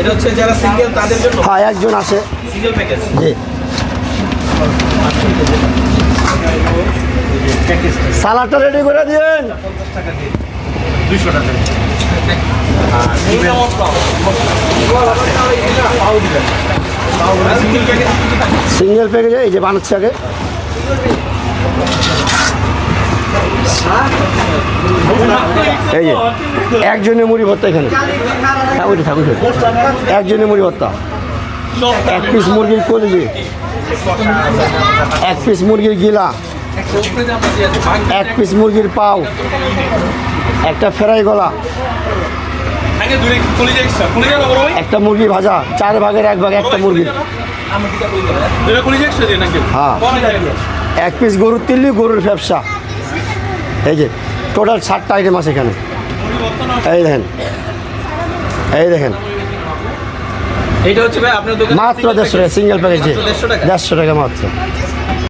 এটা হচ্ছে যারা সিঙ্গেল তাদের জন্য। হ্যাঁ একজন আসে সিঙ্গেল প্যাকেজ জি। সালাডটা রেডি করে দিন টাকা সিঙ্গেল প্যাকেজ এই যে বানাচ্ছে আগে। এই যে একজনের মুড়ি ভর্তা এখানে। ওইটা থাকুন একজনের মুড়ি ভর্তা। এক পিস মুরগির কলিজি এক পিস মুরগির গিলা। এক পিস মুরগির পাও। একটা ফ্রাই গলা। একটা মুরগি ভাজা। চার ভাগের এক ভাগ, একটা নাকি হ্যাঁ। এক পিস গরুর তিল্লি, গরুর ব্যবসা এই যে টোটাল ষাটটা আইটেম আছে এখানে। এই দেখেন। এই দেখেন। এইটা হচ্ছে ভাই আপনার দোকান মাত্র দেড়শো টাকা সিঙ্গেল প্যাকেজ মাত্র 150 টাকা? দেড়শো টাকা মাত্র।